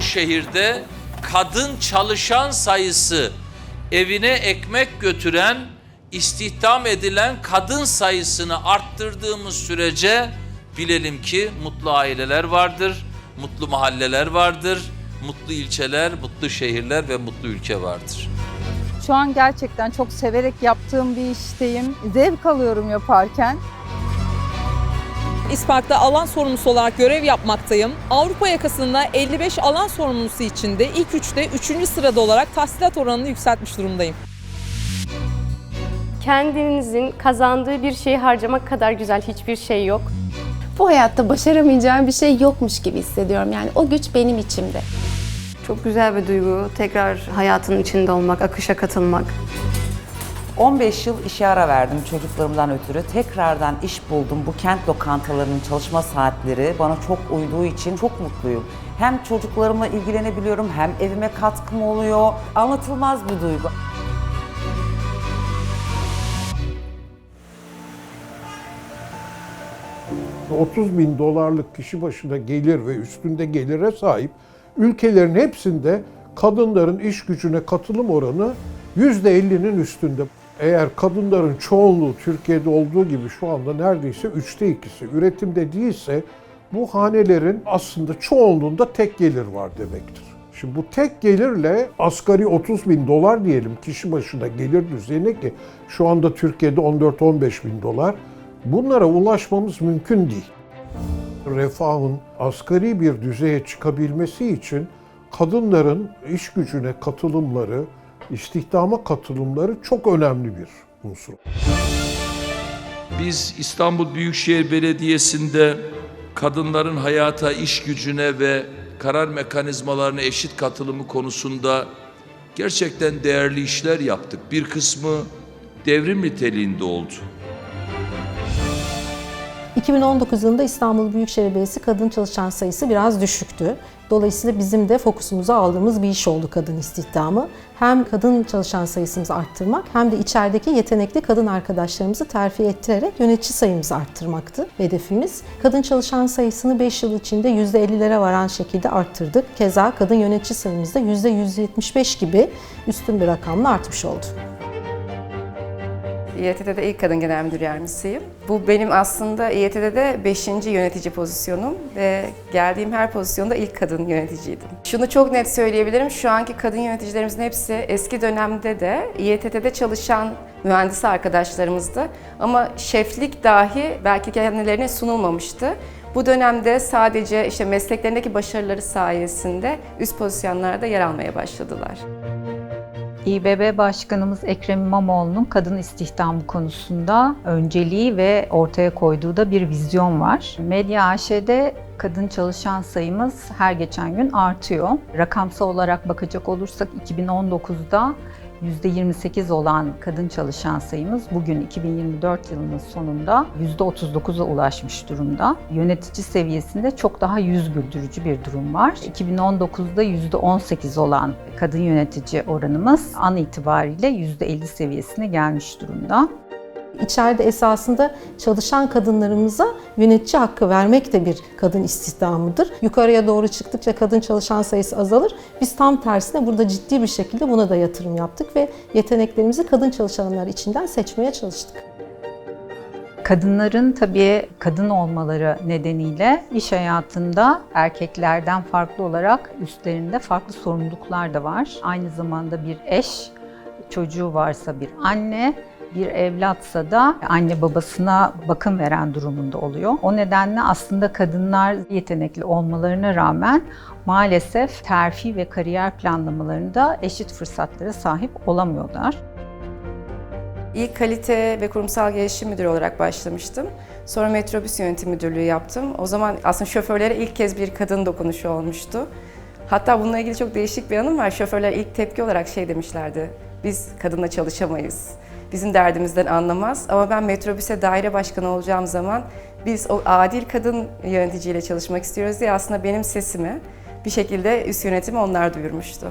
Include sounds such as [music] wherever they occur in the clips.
şehirde kadın çalışan sayısı evine ekmek götüren, istihdam edilen kadın sayısını arttırdığımız sürece bilelim ki mutlu aileler vardır, mutlu mahalleler vardır, mutlu ilçeler, mutlu şehirler ve mutlu ülke vardır. Şu an gerçekten çok severek yaptığım bir işteyim. Zevk alıyorum yaparken. İspark'ta alan sorumlusu olarak görev yapmaktayım. Avrupa yakasında 55 alan sorumlusu içinde ilk üçte 3. sırada olarak tahsilat oranını yükseltmiş durumdayım. Kendinizin kazandığı bir şeyi harcamak kadar güzel hiçbir şey yok. bu hayatta başaramayacağım bir şey yokmuş gibi hissediyorum. Yani o güç benim içimde. Çok güzel bir duygu. Tekrar hayatın içinde olmak, akışa katılmak. 15 yıl işe ara verdim çocuklarımdan ötürü. Tekrardan iş buldum. Bu kent lokantalarının çalışma saatleri bana çok uyduğu için çok mutluyum. Hem çocuklarımla ilgilenebiliyorum hem evime katkım oluyor. Anlatılmaz bir duygu. Hı. 30 bin dolarlık kişi başına gelir ve üstünde gelire sahip ülkelerin hepsinde kadınların iş gücüne katılım oranı %50'nin üstünde. Eğer kadınların çoğunluğu Türkiye'de olduğu gibi şu anda neredeyse üçte ikisi üretimde değilse bu hanelerin aslında çoğunluğunda tek gelir var demektir. Şimdi bu tek gelirle asgari 30 bin dolar diyelim kişi başına gelir düzeyine ki şu anda Türkiye'de 14-15 bin dolar. Bunlara ulaşmamız mümkün değil. Refahın asgari bir düzeye çıkabilmesi için kadınların iş gücüne katılımları, istihdama katılımları çok önemli bir unsur. Biz İstanbul Büyükşehir Belediyesi'nde kadınların hayata, iş gücüne ve karar mekanizmalarına eşit katılımı konusunda gerçekten değerli işler yaptık. Bir kısmı devrim niteliğinde oldu. 2019 yılında İstanbul Büyükşehir Belediyesi kadın çalışan sayısı biraz düşüktü. Dolayısıyla bizim de fokusumuza aldığımız bir iş oldu kadın istihdamı. Hem kadın çalışan sayısımızı arttırmak hem de içerideki yetenekli kadın arkadaşlarımızı terfi ettirerek yönetici sayımızı arttırmaktı hedefimiz. Kadın çalışan sayısını 5 yıl içinde %50'lere varan şekilde arttırdık. Keza kadın yönetici sayımız da %175 gibi üstün bir rakamla artmış oldu. İETT'de ilk kadın genel müdür yardımcısıyım. Bu benim aslında İETT'de 5. yönetici pozisyonum ve geldiğim her pozisyonda ilk kadın yöneticiydim. Şunu çok net söyleyebilirim, şu anki kadın yöneticilerimizin hepsi eski dönemde de İETT'de çalışan mühendis arkadaşlarımızdı. Ama şeflik dahi belki kendilerine sunulmamıştı. Bu dönemde sadece işte mesleklerindeki başarıları sayesinde üst pozisyonlarda yer almaya başladılar. İBB Başkanımız Ekrem İmamoğlu'nun kadın istihdamı konusunda önceliği ve ortaya koyduğu da bir vizyon var. Medya AŞ'de kadın çalışan sayımız her geçen gün artıyor. Rakamsal olarak bakacak olursak 2019'da %28 olan kadın çalışan sayımız bugün 2024 yılının sonunda %39'a ulaşmış durumda. Yönetici seviyesinde çok daha yüz güldürücü bir durum var. 2019'da %18 olan kadın yönetici oranımız an itibariyle %50 seviyesine gelmiş durumda. İçeride esasında çalışan kadınlarımıza yönetici hakkı vermek de bir kadın istihdamıdır. Yukarıya doğru çıktıkça kadın çalışan sayısı azalır. Biz tam tersine burada ciddi bir şekilde buna da yatırım yaptık ve yeteneklerimizi kadın çalışanlar içinden seçmeye çalıştık. Kadınların tabii kadın olmaları nedeniyle iş hayatında erkeklerden farklı olarak üstlerinde farklı sorumluluklar da var. Aynı zamanda bir eş, çocuğu varsa bir anne, bir evlatsa da anne babasına bakım veren durumunda oluyor. O nedenle aslında kadınlar yetenekli olmalarına rağmen maalesef terfi ve kariyer planlamalarında eşit fırsatlara sahip olamıyorlar. İlk kalite ve kurumsal gelişim müdürü olarak başlamıştım. Sonra metrobüs yönetim müdürlüğü yaptım. O zaman aslında şoförlere ilk kez bir kadın dokunuşu olmuştu. Hatta bununla ilgili çok değişik bir anım var. Şoförler ilk tepki olarak şey demişlerdi. Biz kadınla çalışamayız. Bizim derdimizden anlamaz. Ama ben metrobüse daire başkanı olacağım zaman biz o adil kadın yöneticiyle çalışmak istiyoruz diye aslında benim sesimi bir şekilde üst yönetimi onlar duyurmuştu.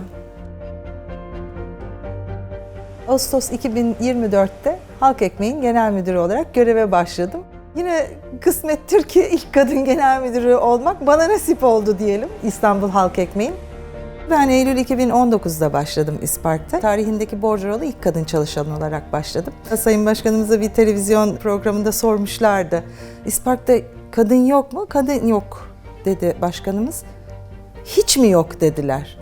Ağustos 2024'te Halk Ekmeğin genel müdürü olarak göreve başladım. Yine kısmettir ki ilk kadın genel müdürü olmak bana nasip oldu diyelim İstanbul Halk Ekmeğin. Ben Eylül 2019'da başladım İspark'ta. Tarihindeki bordrolu ilk kadın çalışan olarak başladım. Sayın Başkanımıza bir televizyon programında sormuşlardı. İspark'ta kadın yok mu? Kadın yok dedi başkanımız. Hiç mi yok dediler.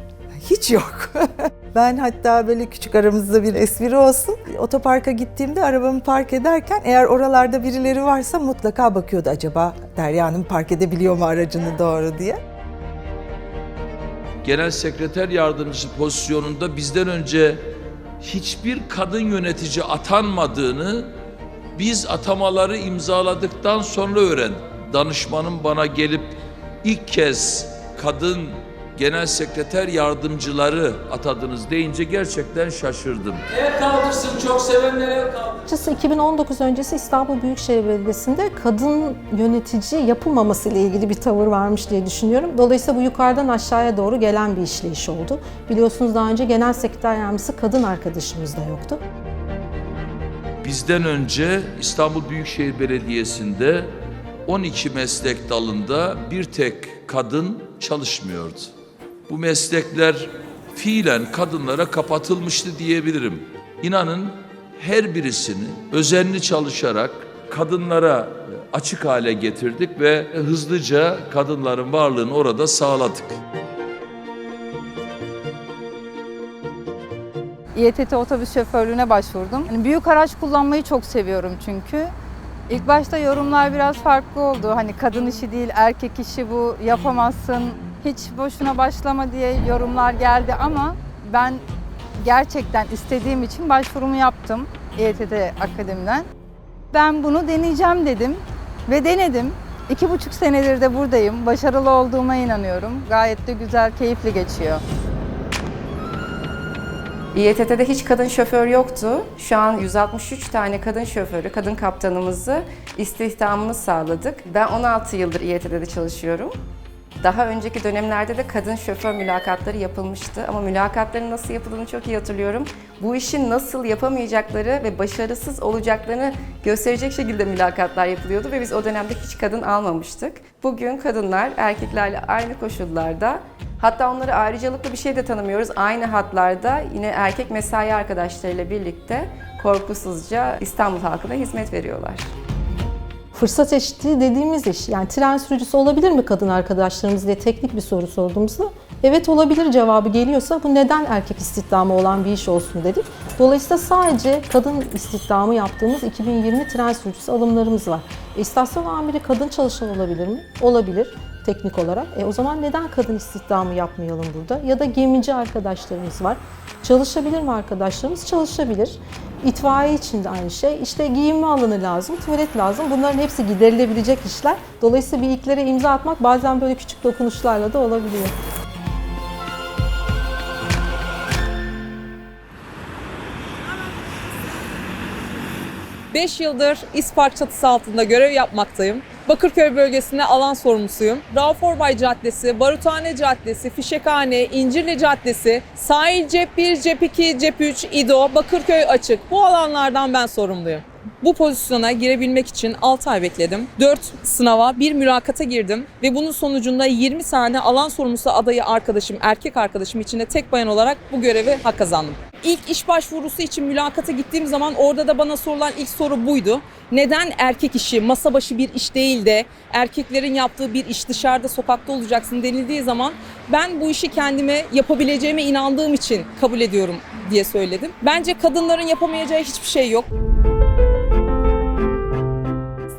Hiç yok. [laughs] ben hatta böyle küçük aramızda bir espri olsun. Otoparka gittiğimde arabamı park ederken eğer oralarda birileri varsa mutlaka bakıyordu acaba Derya Hanım park edebiliyor mu aracını doğru diye. Genel sekreter yardımcısı pozisyonunda bizden önce hiçbir kadın yönetici atanmadığını biz atamaları imzaladıktan sonra öğrendim. Danışmanım bana gelip ilk kez kadın genel sekreter yardımcıları atadınız deyince gerçekten şaşırdım. El kaldırsın çok sevenler el kaldırsın. Açıkçası 2019 öncesi İstanbul Büyükşehir Belediyesi'nde kadın yönetici yapılmaması ile ilgili bir tavır varmış diye düşünüyorum. Dolayısıyla bu yukarıdan aşağıya doğru gelen bir işleyiş oldu. Biliyorsunuz daha önce genel sekreter yardımcısı kadın arkadaşımız da yoktu. Bizden önce İstanbul Büyükşehir Belediyesi'nde 12 meslek dalında bir tek kadın çalışmıyordu. Bu meslekler fiilen kadınlara kapatılmıştı diyebilirim. İnanın her birisini özenli çalışarak kadınlara açık hale getirdik ve hızlıca kadınların varlığını orada sağladık. İETT otobüs şoförlüğüne başvurdum. Hani büyük araç kullanmayı çok seviyorum çünkü. İlk başta yorumlar biraz farklı oldu. Hani kadın işi değil, erkek işi bu, yapamazsın. Hiç boşuna başlama diye yorumlar geldi ama ben gerçekten istediğim için başvurumu yaptım İETT Akademi'den. Ben bunu deneyeceğim dedim ve denedim. İki buçuk senedir de buradayım. Başarılı olduğuma inanıyorum. Gayet de güzel, keyifli geçiyor. İETT'de hiç kadın şoför yoktu. Şu an 163 tane kadın şoförü, kadın kaptanımızı istihdamını sağladık. Ben 16 yıldır İETT'de çalışıyorum. Daha önceki dönemlerde de kadın şoför mülakatları yapılmıştı ama mülakatların nasıl yapıldığını çok iyi hatırlıyorum. Bu işin nasıl yapamayacakları ve başarısız olacaklarını gösterecek şekilde mülakatlar yapılıyordu ve biz o dönemde hiç kadın almamıştık. Bugün kadınlar erkeklerle aynı koşullarda Hatta onları ayrıcalıklı bir şey de tanımıyoruz. Aynı hatlarda yine erkek mesai arkadaşlarıyla birlikte korkusuzca İstanbul halkına hizmet veriyorlar. Fırsat eşitliği dediğimiz iş, yani tren sürücüsü olabilir mi kadın arkadaşlarımız diye teknik bir soru sorduğumuzda evet olabilir cevabı geliyorsa bu neden erkek istihdamı olan bir iş olsun dedik. Dolayısıyla sadece kadın istihdamı yaptığımız 2020 tren sürücüsü alımlarımız var. E, istasyon amiri kadın çalışan olabilir mi? Olabilir teknik olarak. E, o zaman neden kadın istihdamı yapmayalım burada? Ya da gemici arkadaşlarımız var. Çalışabilir mi arkadaşlarımız? Çalışabilir. İtfaiye için de aynı şey. İşte giyinme alanı lazım, tuvalet lazım. Bunların hepsi giderilebilecek işler. Dolayısıyla bir ilklere imza atmak bazen böyle küçük dokunuşlarla da olabiliyor. Beş yıldır İspark çatısı altında görev yapmaktayım. Bakırköy bölgesinde alan sorumlusuyum. Rauf Orbay Caddesi, Baruthane Caddesi, Fişekhane, İncirli Caddesi, Sahil Cep 1, Cep 2, Cep 3, İdo, Bakırköy Açık. Bu alanlardan ben sorumluyum. Bu pozisyona girebilmek için 6 ay bekledim. 4 sınava, bir mülakata girdim ve bunun sonucunda 20 tane alan sorumlusu adayı arkadaşım, erkek arkadaşım içinde tek bayan olarak bu görevi hak kazandım. İlk iş başvurusu için mülakata gittiğim zaman orada da bana sorulan ilk soru buydu. Neden erkek işi, masa başı bir iş değil de erkeklerin yaptığı bir iş dışarıda sokakta olacaksın denildiği zaman ben bu işi kendime yapabileceğime inandığım için kabul ediyorum diye söyledim. Bence kadınların yapamayacağı hiçbir şey yok.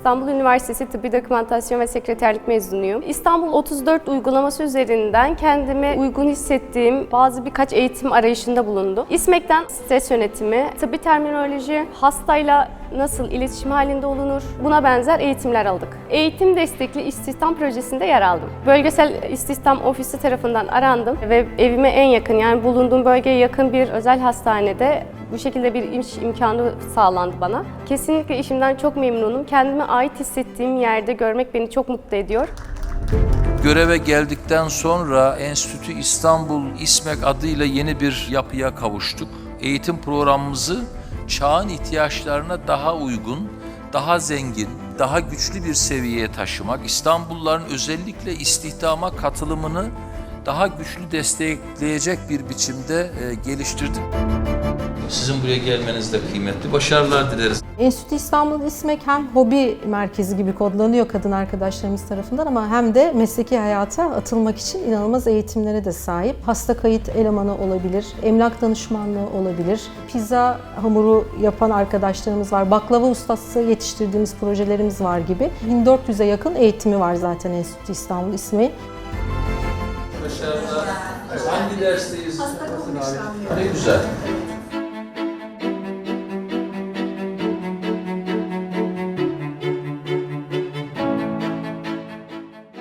İstanbul Üniversitesi Tıbbi Dokümantasyon ve Sekreterlik mezunuyum. İstanbul 34 uygulaması üzerinden kendime uygun hissettiğim bazı birkaç eğitim arayışında bulundum. İSMEK'ten stres yönetimi, tıbbi terminoloji, hastayla nasıl iletişim halinde olunur buna benzer eğitimler aldık. Eğitim destekli istihdam projesinde yer aldım. Bölgesel istihdam ofisi tarafından arandım ve evime en yakın yani bulunduğum bölgeye yakın bir özel hastanede bu şekilde bir iş imkanı sağlandı bana. Kesinlikle işimden çok memnunum. Kendime ait hissettiğim yerde görmek beni çok mutlu ediyor. Göreve geldikten sonra Enstitü İstanbul İSMEK adıyla yeni bir yapıya kavuştuk. Eğitim programımızı çağın ihtiyaçlarına daha uygun, daha zengin, daha güçlü bir seviyeye taşımak, İstanbulluların özellikle istihdama katılımını daha güçlü destekleyecek bir biçimde e, geliştirdik. Sizin buraya gelmeniz de kıymetli. Başarılar dileriz. Enstitü İstanbul İSMEK hem hobi merkezi gibi kodlanıyor kadın arkadaşlarımız tarafından ama hem de mesleki hayata atılmak için inanılmaz eğitimlere de sahip. Hasta kayıt elemanı olabilir, emlak danışmanlığı olabilir, pizza hamuru yapan arkadaşlarımız var, baklava ustası yetiştirdiğimiz projelerimiz var gibi. 1400'e yakın eğitimi var zaten Enstitü İstanbul İSMEK. Başarılar. Hangi dersteyiz? Ne güzel.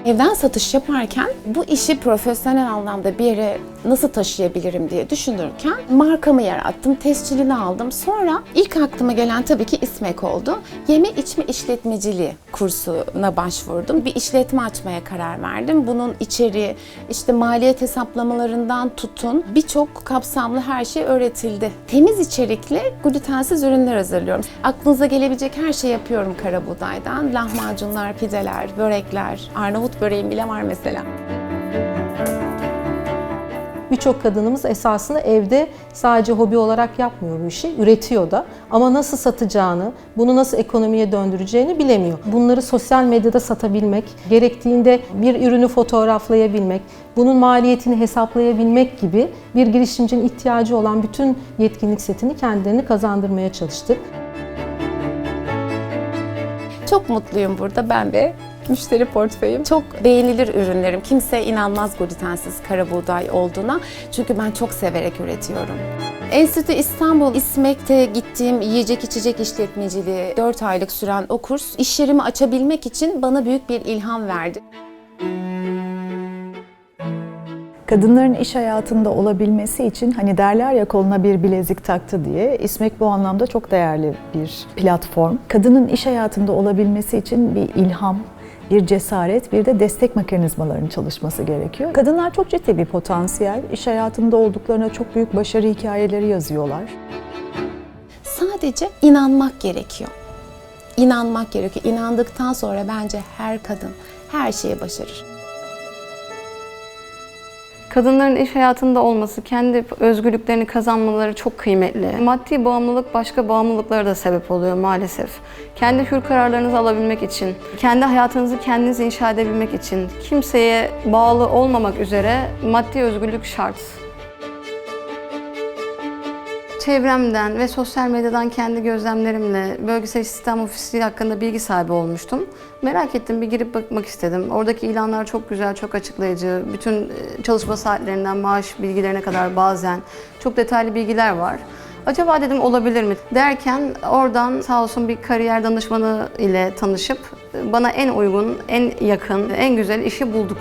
Evden satış yaparken bu işi profesyonel anlamda bir yere nasıl taşıyabilirim diye düşünürken markamı yarattım, tescilini aldım. Sonra ilk aklıma gelen tabii ki İSMEK oldu. Yeme içme işletmeciliği kursuna başvurdum. Bir işletme açmaya karar verdim. Bunun içeriği işte maliyet hesaplamalarından tutun birçok kapsamlı her şey öğretildi. Temiz içerikli glutensiz ürünler hazırlıyorum. Aklınıza gelebilecek her şey yapıyorum kara buğdaydan. Lahmacunlar, pideler, börekler, Arnavut böreğim bile var mesela. Birçok kadınımız esasında evde sadece hobi olarak yapmıyor bu işi, üretiyor da. Ama nasıl satacağını, bunu nasıl ekonomiye döndüreceğini bilemiyor. Bunları sosyal medyada satabilmek, gerektiğinde bir ürünü fotoğraflayabilmek, bunun maliyetini hesaplayabilmek gibi bir girişimcinin ihtiyacı olan bütün yetkinlik setini kendilerini kazandırmaya çalıştık. Çok mutluyum burada ben ve müşteri portföyüm. Çok beğenilir ürünlerim. Kimse inanmaz glutensiz kara buğday olduğuna. Çünkü ben çok severek üretiyorum. Enstitü İstanbul İSMEK'te gittiğim yiyecek içecek işletmeciliği 4 aylık süren o kurs iş yerimi açabilmek için bana büyük bir ilham verdi. Kadınların iş hayatında olabilmesi için hani derler ya koluna bir bilezik taktı diye İSMEK bu anlamda çok değerli bir platform. Kadının iş hayatında olabilmesi için bir ilham, bir cesaret, bir de destek mekanizmalarının çalışması gerekiyor. Kadınlar çok ciddi bir potansiyel. İş hayatında olduklarına çok büyük başarı hikayeleri yazıyorlar. Sadece inanmak gerekiyor. İnanmak gerekiyor. İnandıktan sonra bence her kadın her şeyi başarır. Kadınların iş hayatında olması, kendi özgürlüklerini kazanmaları çok kıymetli. Maddi bağımlılık başka bağımlılıklara da sebep oluyor maalesef. Kendi hür kararlarınızı alabilmek için, kendi hayatınızı kendiniz inşa edebilmek için, kimseye bağlı olmamak üzere maddi özgürlük şart. Çevremden ve sosyal medyadan kendi gözlemlerimle bölgesel istihdam ofisi hakkında bilgi sahibi olmuştum. Merak ettim, bir girip bakmak istedim. Oradaki ilanlar çok güzel, çok açıklayıcı. Bütün e, çalışma saatlerinden maaş bilgilerine kadar bazen çok detaylı bilgiler var. Acaba dedim olabilir mi? Derken oradan sağ olsun bir kariyer danışmanı ile tanışıp e, bana en uygun, en yakın, en güzel işi bulduk.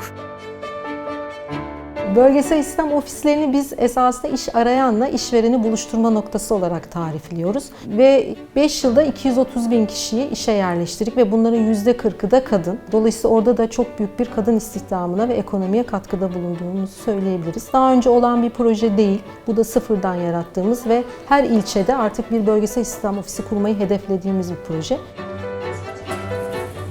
Bölgesel İslam ofislerini biz esasında iş arayanla işvereni buluşturma noktası olarak tarifliyoruz. Ve 5 yılda 230 bin kişiyi işe yerleştirdik ve bunların %40'ı da kadın. Dolayısıyla orada da çok büyük bir kadın istihdamına ve ekonomiye katkıda bulunduğumuzu söyleyebiliriz. Daha önce olan bir proje değil, bu da sıfırdan yarattığımız ve her ilçede artık bir bölgesel istihdam ofisi kurmayı hedeflediğimiz bir proje.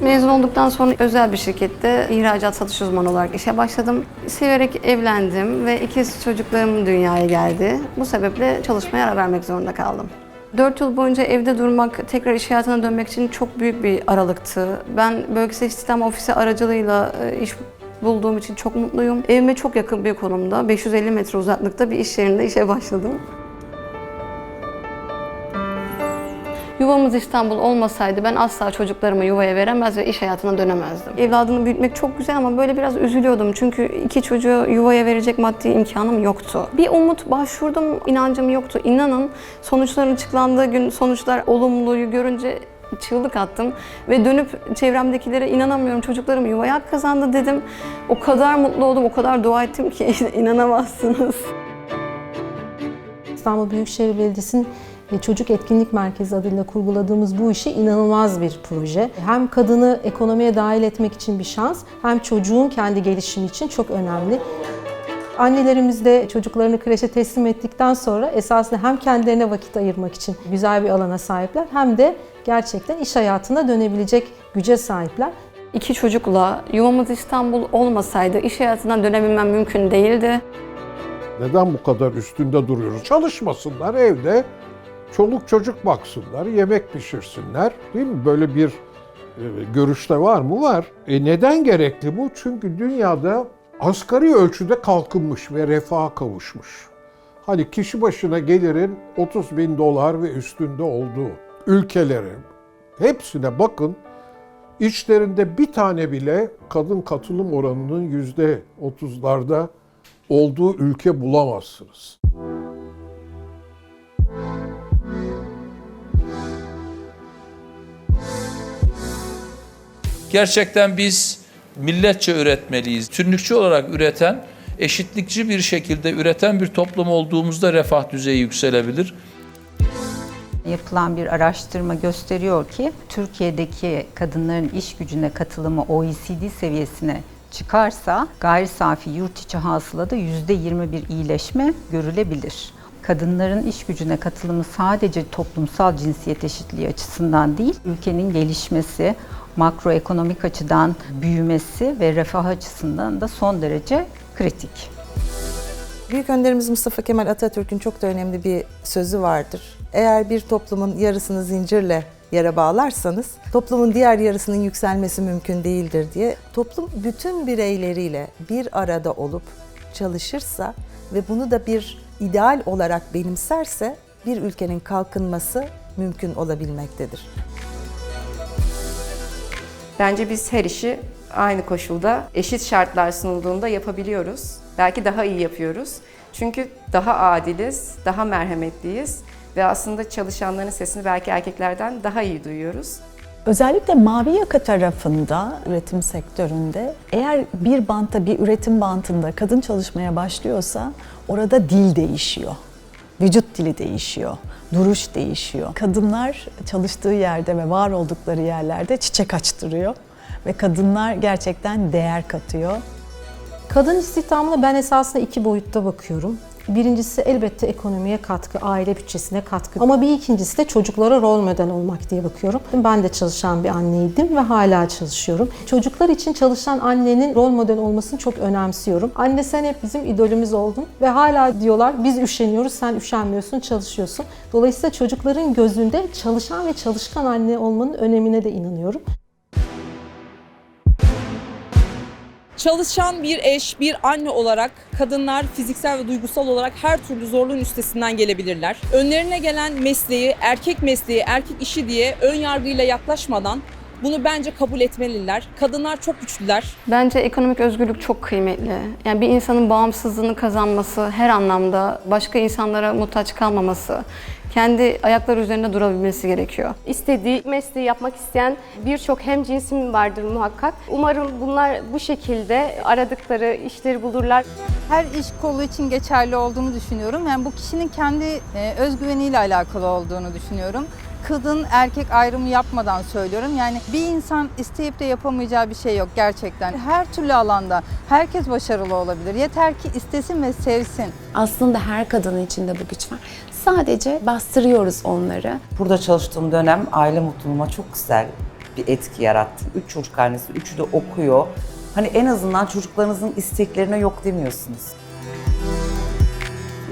Mezun olduktan sonra özel bir şirkette ihracat satış uzmanı olarak işe başladım. Severek evlendim ve ikiz çocuklarım dünyaya geldi. Bu sebeple çalışmaya ara vermek zorunda kaldım. 4 yıl boyunca evde durmak, tekrar iş hayatına dönmek için çok büyük bir aralıktı. Ben bölgesel istihdam ofisi aracılığıyla e, iş bulduğum için çok mutluyum. Evime çok yakın bir konumda, 550 metre uzaklıkta bir iş yerinde işe başladım. Yuvamız İstanbul olmasaydı ben asla çocuklarımı yuvaya veremez ve iş hayatına dönemezdim. Evladını büyütmek çok güzel ama böyle biraz üzülüyordum. Çünkü iki çocuğu yuvaya verecek maddi imkanım yoktu. Bir umut başvurdum, inancım yoktu. İnanın sonuçların açıklandığı gün sonuçlar olumluyu görünce çığlık attım ve dönüp çevremdekilere inanamıyorum çocuklarım yuvaya kazandı dedim. O kadar mutlu oldum, o kadar dua ettim ki [laughs] inanamazsınız. İstanbul Büyükşehir Belediyesi'nin Çocuk Etkinlik Merkezi adıyla kurguladığımız bu işi inanılmaz bir proje. Hem kadını ekonomiye dahil etmek için bir şans, hem çocuğun kendi gelişimi için çok önemli. Annelerimiz de çocuklarını kreşe teslim ettikten sonra esasında hem kendilerine vakit ayırmak için güzel bir alana sahipler hem de gerçekten iş hayatına dönebilecek güce sahipler. İki çocukla yuvamız İstanbul olmasaydı iş hayatından dönebilmem mümkün değildi. Neden bu kadar üstünde duruyoruz? Çalışmasınlar evde, çoluk çocuk baksınlar, yemek pişirsinler. Değil mi? Böyle bir e, görüşte var mı? Var. E neden gerekli bu? Çünkü dünyada asgari ölçüde kalkınmış ve refaha kavuşmuş. Hani kişi başına gelirin 30 bin dolar ve üstünde olduğu ülkelere hepsine bakın. İçlerinde bir tane bile kadın katılım oranının yüzde 30'larda olduğu ülke bulamazsınız. Gerçekten biz milletçe üretmeliyiz. Tünlükçü olarak üreten, eşitlikçi bir şekilde üreten bir toplum olduğumuzda refah düzeyi yükselebilir. Yapılan bir araştırma gösteriyor ki Türkiye'deki kadınların iş gücüne katılımı OECD seviyesine çıkarsa gayri safi yurt içi hasılada %21 iyileşme görülebilir. Kadınların iş gücüne katılımı sadece toplumsal cinsiyet eşitliği açısından değil, ülkenin gelişmesi, makroekonomik açıdan büyümesi ve refah açısından da son derece kritik. Büyük önderimiz Mustafa Kemal Atatürk'ün çok da önemli bir sözü vardır. Eğer bir toplumun yarısını zincirle yere bağlarsanız toplumun diğer yarısının yükselmesi mümkün değildir diye. Toplum bütün bireyleriyle bir arada olup çalışırsa ve bunu da bir ideal olarak benimserse bir ülkenin kalkınması mümkün olabilmektedir. Bence biz her işi aynı koşulda, eşit şartlar sunulduğunda yapabiliyoruz. Belki daha iyi yapıyoruz. Çünkü daha adiliz, daha merhametliyiz ve aslında çalışanların sesini belki erkeklerden daha iyi duyuyoruz. Özellikle mavi yaka tarafında üretim sektöründe eğer bir bantta bir üretim bantında kadın çalışmaya başlıyorsa orada dil değişiyor. Vücut dili değişiyor, duruş değişiyor. Kadınlar çalıştığı yerde ve var oldukları yerlerde çiçek açtırıyor ve kadınlar gerçekten değer katıyor. Kadın istihdamına ben esasında iki boyutta bakıyorum. Birincisi elbette ekonomiye katkı, aile bütçesine katkı. Ama bir ikincisi de çocuklara rol model olmak diye bakıyorum. Ben de çalışan bir anneydim ve hala çalışıyorum. Çocuklar için çalışan annenin rol model olmasını çok önemsiyorum. Anne sen hep bizim idolümüz oldun ve hala diyorlar biz üşeniyoruz, sen üşenmiyorsun, çalışıyorsun. Dolayısıyla çocukların gözünde çalışan ve çalışkan anne olmanın önemine de inanıyorum. Çalışan bir eş, bir anne olarak kadınlar fiziksel ve duygusal olarak her türlü zorluğun üstesinden gelebilirler. Önlerine gelen mesleği, erkek mesleği, erkek işi diye ön yargıyla yaklaşmadan bunu bence kabul etmeliler. Kadınlar çok güçlüler. Bence ekonomik özgürlük çok kıymetli. Yani bir insanın bağımsızlığını kazanması her anlamda, başka insanlara muhtaç kalmaması, kendi ayakları üzerinde durabilmesi gerekiyor. İstediği mesleği yapmak isteyen birçok hem cinsim vardır muhakkak. Umarım bunlar bu şekilde aradıkları işleri bulurlar. Her iş kolu için geçerli olduğunu düşünüyorum. Yani bu kişinin kendi e, özgüveniyle alakalı olduğunu düşünüyorum. Kadın erkek ayrımı yapmadan söylüyorum. Yani bir insan isteyip de yapamayacağı bir şey yok gerçekten. Her türlü alanda herkes başarılı olabilir. Yeter ki istesin ve sevsin. Aslında her kadının içinde bu güç var. Sadece bastırıyoruz onları. Burada çalıştığım dönem aile mutluluğuma çok güzel bir etki yarattı. Üç çocuk annesi, üçü de okuyor. Hani en azından çocuklarınızın isteklerine yok demiyorsunuz.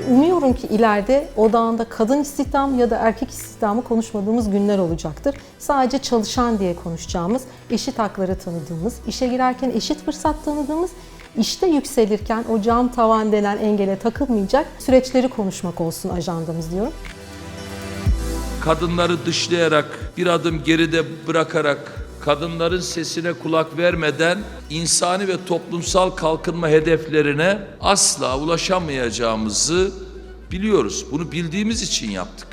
Umuyorum ki ileride odağında kadın istihdamı ya da erkek istihdamı konuşmadığımız günler olacaktır. Sadece çalışan diye konuşacağımız, eşit hakları tanıdığımız, işe girerken eşit fırsat tanıdığımız, işte yükselirken o cam tavan denen engele takılmayacak süreçleri konuşmak olsun ajandamız diyorum. Kadınları dışlayarak, bir adım geride bırakarak, kadınların sesine kulak vermeden insani ve toplumsal kalkınma hedeflerine asla ulaşamayacağımızı biliyoruz. Bunu bildiğimiz için yaptık.